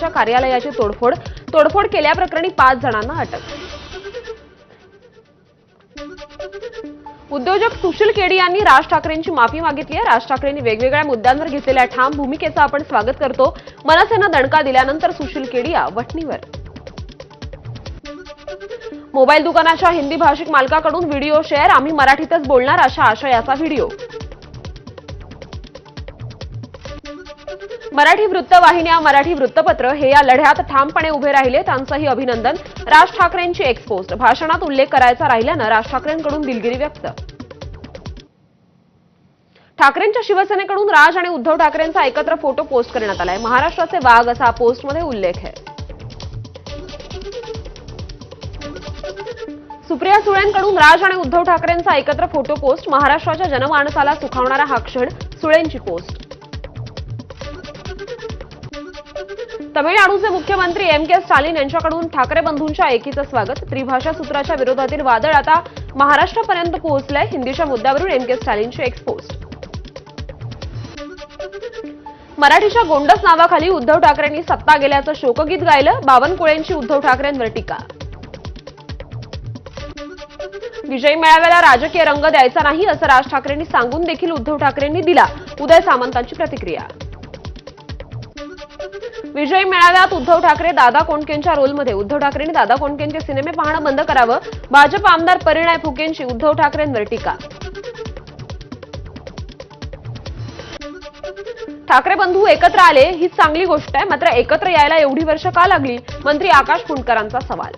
च्या कार्यालयाची तोडफोड. तोडफोड केल्याप्रकरणी पाच जणांना अटक. उद्योजक सुशील केडी यांनी राज ठाकरेंची माफी मागितली आहे. राज ठाकरेंनी वेगवेगळ्या मुद्द्यांवर घेतलेल्या ठाम भूमिकेचं आपण स्वागत करतो. मनसेनं दणका दिल्यानंतर सुशील केडिया वठणीवर. मोबाईल दुकानाच्या हिंदी भाषिक मालकाकडून व्हिडिओ शेअर. आम्ही मराठीतच बोलणार अशा आशयाचा व्हिडिओ. मराठी वृत्तवाहिन्या मराठी वृत्तपत्र हे या लढ्यात ठामपणे उभे राहिले. त्यांचंही अभिनंदन. राज ठाकरेंची एक्सपोस्ट भाषणात उल्लेख करायचा राहिल्यानं राज ठाकरेंकडून दिलगिरी व्यक्त. ठाकरेंच्या शिवसेनेकडून राज आणि उद्धव ठाकरेंचा एकत्र फोटो पोस्ट करण्यात आलाय. महाराष्ट्राचे वाघ असा पोस्टमध्ये उल्लेख आहे. सुप्रिया सुळेंकडून राज आणि उद्धव ठाकरेंचा एकत्र फोटो पोस्ट महाराष्ट्राच्या जनमानसाला सुखावणारा हा क्षण सुळेंची पोस्ट तमिळनाडूचे मुख्यमंत्री एम के स्टालिन यांच्याकडून ठाकरे बंधूंच्या एकीचं स्वागत. त्रिभाषा सूत्राच्या विरोधातील वादळ आता महाराष्ट्रापर्यंत पोहोचलंय. हिंदीच्या मुद्द्यावरून एम के स्टालिनची एक्सपोस्ट मराठीच्या गोंडस नावाखाली उद्धव ठाकरेंनी सत्ता गेल्याचं शोकगीत गायलं. बावनकुळेंची उद्धव ठाकरेंवर टीका. विजयी मेळाव्याला राजकीय रंग द्यायचा नाही असं राज ठाकरेंनी सांगून देखील उद्धव ठाकरेंनी दिला. उदय सामंतांची प्रतिक्रिया. विजयी मेळाव्यात उद्धव ठाकरे दादा कोंडकेंच्या रोलमध्ये उद्धव ठाकरेंनी दादा कोंडकेंचे सिनेमे पाहणं बंद करावं? भाजप आमदार परिणय फुकेंची उद्धव ठाकरेंवर टीका. ठाकरे बंधू एकत्र आले ही चांगली गोष्ट आहे. मात्र एकत्र यायला एवढी वर्ष का लागली? मंत्री आकाश फुंडकरांचा सवाल.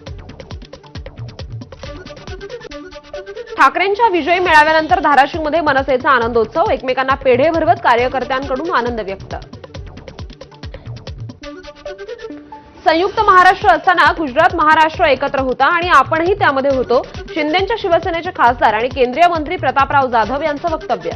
ठाकरेंच्या विजयी मेळाव्यानंतर धाराशिवमध्ये मनसेचा आनंदोत्सव. एकमेकांना पेढे भरवत कार्यकर्त्यांकडून आनंद व्यक्त. संयुक्त महाराष्ट्र असताना गुजरात महाराष्ट्र एकत्र होता आणि आपणही त्यामध्ये होतो. शिंदेच्या शिवसेनेचे खासदार आणि केंद्रीय मंत्री प्रतापराव जाधव यांचं वक्तव्य.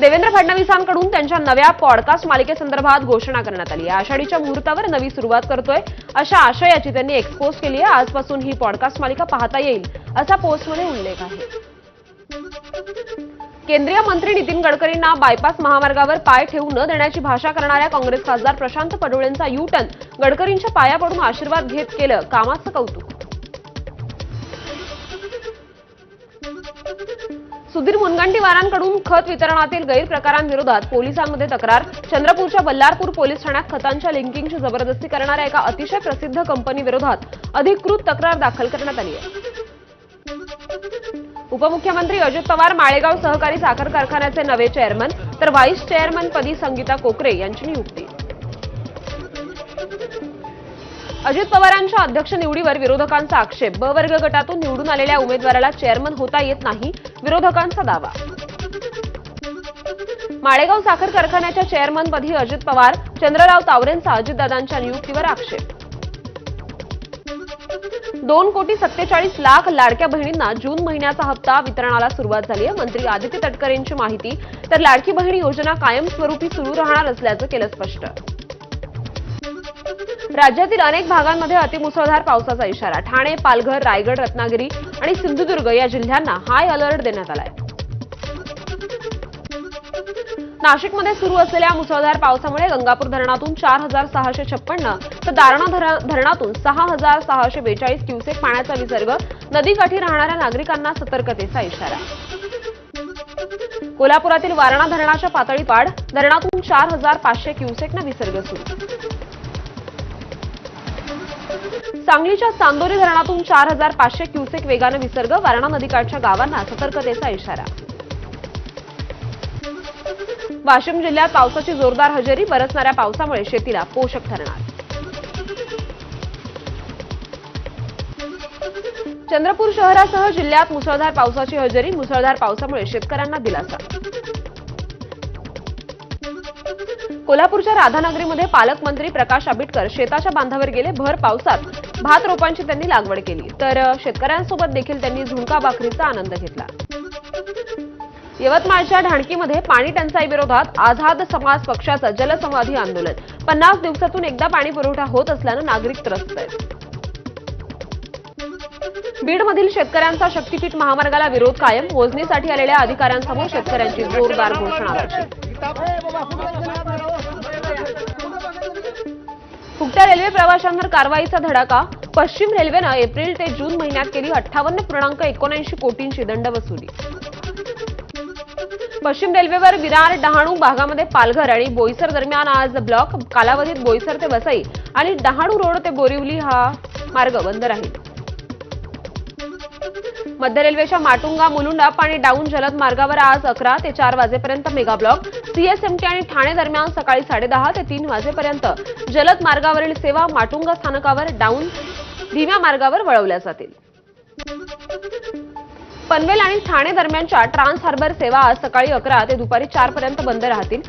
देवेंद्र फडणवीसांकडून त्यांच्या नव्या पॉडकास्ट मालिकेसंदर्भात घोषणा करण्यात आली. आहे आषाढीच्या मुहूर्तावर नवी सुरुवात करतोय अशा आशयाची त्यांनी एक्सपोज केली आहे. आजपासून ही पॉडकास्ट मालिका पाहता येईल असा पोस्टमध्ये उल्लेख आहे. केंद्रीय मंत्री नितीन गडकरींना बायपास महामार्गावर पाय ठेवू न देण्याची भाषा करणाऱ्या काँग्रेस खासदार प्रशांत पडोळेंचा यू टर्न गडकरींच्या पाया पडून आशीर्वाद घेत केलं कामाचं कौतुक. सुधीर मुनगंटीवारांकडून खत वितरणातील गैरप्रकारांविरोधात पोलिसांमध्ये तक्रार चंद्रपूरच्या बल्लारपूर पोलीस ठाण्यात खतांच्या लिंकिंगची जबरदस्ती करणाऱ्या एका अतिशय प्रसिद्ध कंपनीविरोधात अधिकृत तक्रार दाखल करण्यात आली आहे. उपमुख्यमंत्री अजित पवार माळेगाव सहकारी साखर कारखान्याचे नवे चेअरमन तर व्हाईस चेअरमनपदी संगीता कोकरे यांची नियुक्ती. अजित पवारांच्या अध्यक्ष निवडीवर विरोधकांचा आक्षेप ब वर्ग गटातून निवडून आलेल्या उमेदवाराला चेअरमन होता येत नाही विरोधकांचा दावा. माळेगाव साखर कारखान्याच्या चेअरमनपदी अजित पवार चंद्रराव तावरेंचा अजितदादांच्या नियुक्तीवर आक्षेप. दोन कोटी सत्तेचाळीस लाख लाडक्या बहिणींना जून महिन्याचा हप्ता वितरणाला सुरुवात झाली आहे. मंत्री आदित्य तटकरेंची माहिती. तर लाडकी बहिणी योजना कायमस्वरूपी सुरू राहणार असल्याचं केलं स्पष्ट. राज्यातील अनेक भागांमध्ये अतिमुसळधार पावसाचा इशारा. ठाणे पालघर रायगड रत्नागिरी आणि सिंधुदुर्ग या जिल्ह्यांना हाय अलर्ट देण्यात आलाय. नाशिकमध्ये सुरू असलेल्या मुसळधार पावसामुळे गंगापूर धरणातून चार हजार सहाशे छप्पन्न तर दारणा धरणातून सहा हजार सहाशे बेचाळीस क्युसेक पाण्याचा विसर्ग नदीकाठी राहणाऱ्या नागरिकांना सतर्कतेचा इशारा. कोल्हापुरातील वारणा धरणाच्या पातळीत वाढ धरणातून चार हजार पाचशे क्युसेकनं विसर्ग सुरू. सांगलीच्या चांदोरी धरणातून चार हजार पाचशे क्युसेक वेगानं विसर्ग वारणा नदीकाठच्या गावांना सतर्कतेचा इशारा. वाशिम जिल्ह्यात पावसाची जोरदार हजेरी बरसणाऱ्या पावसामुळे शेतीला पोषक ठरणार. चंद्रपूर शहरासह जिल्ह्यात मुसळधार पावसाची हजेरी मुसळधार पावसामुळे शेतकऱ्यांना दिलासा. कोल्हापूरच्या राधानगरीमध्ये पालकमंत्री प्रकाश आंबेडकर शेताच्या बांधावर गेले भर पावसात भात रोपांची त्यांनी लागवड केली. तर शेतकऱ्यांसोबत देखील त्यांनी झुणका भाकरीचा आनंद घेतला. यवतमाळच्या ढाणकीमध्ये पाणी टंचाई विरोधात आझाद समाज पक्षाचं जलसमाधी आंदोलन. पन्नास दिवसातून एकदा पाणी पुरवठा होत असल्यानं नागरिक त्रस्त आहेत. बीडमधील शेतकऱ्यांचा शक्तीपीठ महामार्गाला विरोध कायम मोजणीसाठी आलेल्या अधिकाऱ्यांसमोर शेतकऱ्यांची जोरदार घोषणाबाजी फुकट्या रेल्वे प्रवाशांवर कारवाईचा धडाका पश्चिम रेल्वेनं एप्रिल ते जून महिन्यात केली अठ्ठावन्न पूर्णांक एकोणऐंशी कोटींची दंड वसुली पश्चिम रेल्वेवर विरार डहाणू भागामध्ये पालघर आणि बोईसर दरम्यान आज ब्लॉक कालावधीत बोईसर ते वसई आणि डहाणू रोड ते बोरिवली हा मार्ग बंद राहील. मध्य रेल्वेच्या माटुंगा मुलुंड अप आणि डाऊन जलद मार्गावर आज अकरा ते चार वाजेपर्यंत मेगा ब्लॉक. सीएसएमटी आणि ठाणे दरम्यान सकाळी साडेदहा ते तीन वाजेपर्यंत जलद मार्गावरील सेवा माटुंगा स्थानकावर डाऊन धीम्या मार्गावर वळवल्या जातील. पनवेल आणि ठाणे दरम्यानच्या ट्रान्स हार्बर सेवा आज सकाळी अकरा ते दुपारी चार पर्यंत बंद राहतील.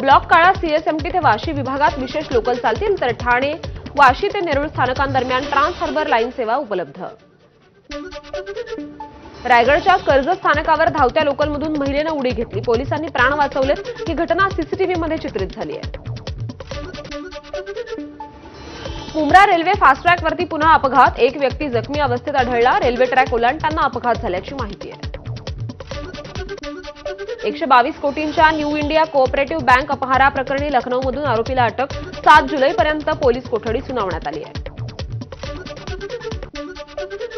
ब्लॉक काळा सीएसएमटी ते वाशी विभागात विशेष लोकल चालतील तर ठाणे वाशी ते नेरुळ स्थानकांदरम्यान ट्रान्स हार्बर लाईन सेवा उपलब्ध. रायगडच्या कर्जत स्थानकावर धावत्या लोकलमधून महिलेनं उडी घेतली. पोलिसांनी प्राण वाचवलेत. ही घटना सीसीटीव्हीमध्ये चित्रित झाली आहे. कुमरा रेल्वे फास्ट ट्रॅकवरती पुन्हा अपघात. एक व्यक्ती जखमी अवस्थेत आढळला. रेल्वे ट्रॅक ओलांडताना अपघात झाल्याची माहिती आहे. एकशे बावीस कोटींच्या न्यू इंडिया कोऑपरेटिव्ह बँक अपहारा प्रकरणी लखनौमधून आरोपीला अटक. सात जुलैपर्यंत पोलीस कोठडी सुनावण्यात आली आहे.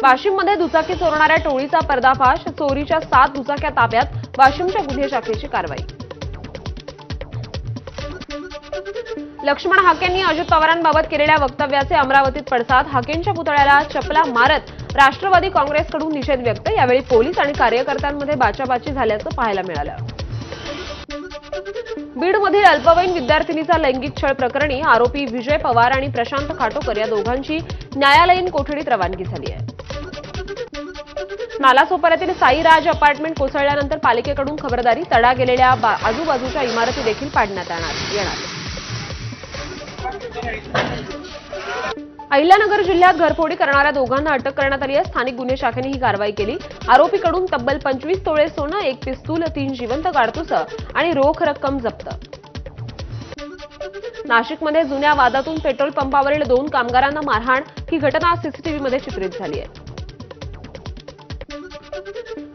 वाशिममध्ये दुचाकी चोरणाऱ्या टोळीचा पर्दाफाश. चोरीच्या सात दुचाक्या ताब्यात. वाशिमच्या गुन्हे शाखेची कारवाई. लक्ष्मण हाकेंनी अजित पवारांबाबत केलेल्या वक्तव्याचे अमरावतीत पडसाद. हाकेंच्या पुतळ्याला चपला मारत राष्ट्रवादी काँग्रेसकडून निषेध व्यक्त. यावेळी पोलीस आणि कार्यकर्त्यांमध्ये बाचाबाची झाल्याचं पाहायला मिळालं. बीडमधील अल्पवयीन विद्यार्थिनीचा लैंगिक छळ प्रकरणी आरोपी विजय पवार आणि प्रशांत खाटोकर या दोघांची न्यायालयीन कोठडीत रवानगी झाली आहे. नालासोपाऱ्यातील साईराज अपार्टमेंट कोसळल्यानंतर पालिकेकडून खबरदारी तडा गेलेल्या आजूबाजूच्या इमारती देखील पाडण्यात येणार येणार अहिल्यानगर जिल्ह्यात घरफोडी करणाऱ्या दोघांना अटक करण्यात आली आहे. स्थानिक गुन्हे शाखेने ही कारवाई केली. आरोपीकडून तब्बल पंचवीस तोळे सोनं एक पिस्तूल तीन जिवंत काडतुसं आणि रोख रक्कम जप्त. नाशिकमध्ये जुन्या वादातून पेट्रोल पंपावरील दोन कामगारांना मारहाण ही घटना सीसीटीव्हीमध्ये चित्रित झाली आहे.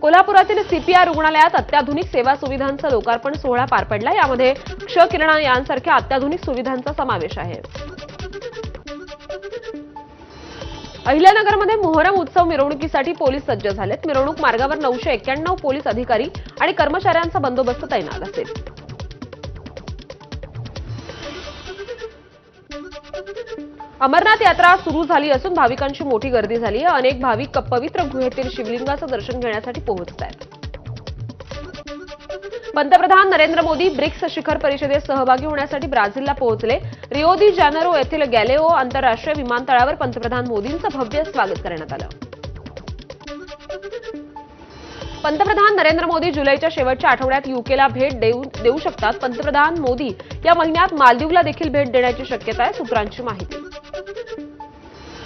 कोल्हापुरातील सीपीआर रुग्णालयात अत्याधुनिक सेवा सुविधांचा लोकार्पण सोहळा पार पडला. यामध्ये क्ष किरणा यांसारख्या अत्याधुनिक सुविधांचा समावेश आहे. अहिल्यानगरमध्ये मोहरम उत्सव मिरवणुकीसाठी पोलीस सज्ज झालेत. मिरवणूक मार्गावर नऊशे एक्क्याण्णव पोलीस अधिकारी आणि कर्मचाऱ्यांचा बंदोबस्त तैनात असेल. अमरनाथ यात्रा सुरू झाली असून भाविकांची मोठी गर्दी झाली आहे. अनेक भाविक पवित्र गुहेतील शिवलिंगाचं दर्शन घेण्यासाठी पोहोचत आहेत. पंतप्रधान नरेंद्र मोदी ब्रिक्स शिखर परिषदेत सहभागी होण्यासाठी ब्राझीलला पोहोचले. रिओ दी जानेरो येथील गॅलेओ आंतरराष्ट्रीय विमानतळावर पंतप्रधान मोदींचं भव्य स्वागत करण्यात आलं. पंतप्रधान नरेंद्र मोदी जुलैच्या शेवटच्या आठवड्यात युकेला भेट देऊ देऊ शकतात. पंतप्रधान मोदी या महिन्यात मालदीवला देखील भेट देण्याची शक्यता आहे सूत्रांची माहिती.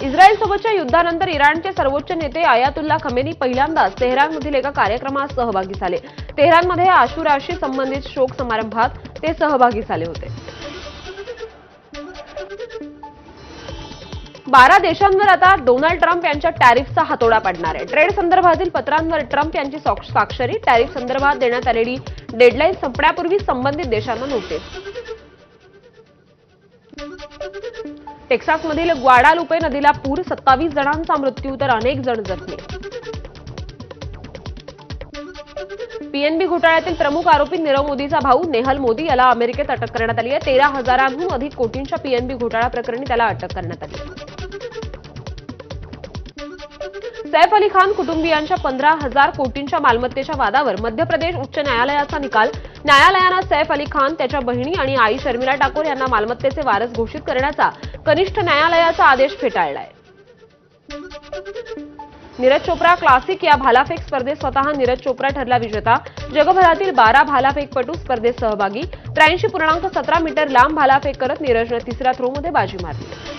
इस्रायलसोबतच्या युद्धानंतर इराणचे सर्वोच्च नेते आयातुल्ला खमेनी पहिल्यांदाच तेहरानमधील एका कार्यक्रमात सहभागी झाले. तेहरानमध्ये आशुराशी संबंधित शोक समारंभात ते सहभागी झाले होते. बारा देशांवर आता डोनाल्ड ट्रम्प यांच्या टॅरिफचा हातोडा पडणार आहे. ट्रेड संदर्भातील पत्रांवर ट्रम्प यांची स्वाक्षरी टॅरिफ संदर्भात देण्यात आलेली डेडलाईन संपण्यापूर्वी संबंधित देशांना नोटीस. टेक्सासमधील ग्वाडालुपे नदीला पूर सत्तावीस जणांचा मृत्यू तर अनेक जण जखमी. पीएनबी घोटाळ्यातील प्रमुख आरोपी नीरव मोदीचा भाऊ नेहल मोदी याला अमेरिकेत अटक करण्यात आली आहे. तेरा हजारांहून अधिक कोटींच्या पीएनबी घोटाळा प्रकरणी त्याला अटक करण्यात आली सैफ अली खान कुटुंबियांच्या पंधरा हजार कोटींच्या मालमत्तेच्या वादावर मध्य प्रदेश उच्च न्यायालयाचा निकाल. न्यायालयानं सैफ अली खान त्याच्या बहिणी आणि आई शर्मिला ठाकूर यांना मालमत्तेचे वारस घोषित करण्याचा कनिष्ठ न्यायालयाचा आदेश फेटाळलाय. नीरज चोप्रा क्लासिक या भालाफेक स्पर्धेत स्वतः नीरज चोप्रा ठरला विजेता. जगभरातील बारा भालाफेकपटू स्पर्धेत सहभागी. त्र्याऐंशी पूर्णांक सतरा मीटर लांब भालाफेक करत नीरजनं तिसऱ्या थ्रोमध्ये बाजी मारली.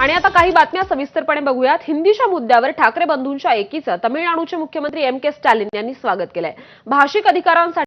आणि आता काही बातम्या सविस्तरपणे बघूयात. हिंदीच्या मुद्द्यावर ठाकरे बंधूंच्या एकीचं तमिळनाडूचे मुख्यमंत्री एम के स्टॅलिन यांनी स्वागत केलंय. भाषिक अधिकारांसाठी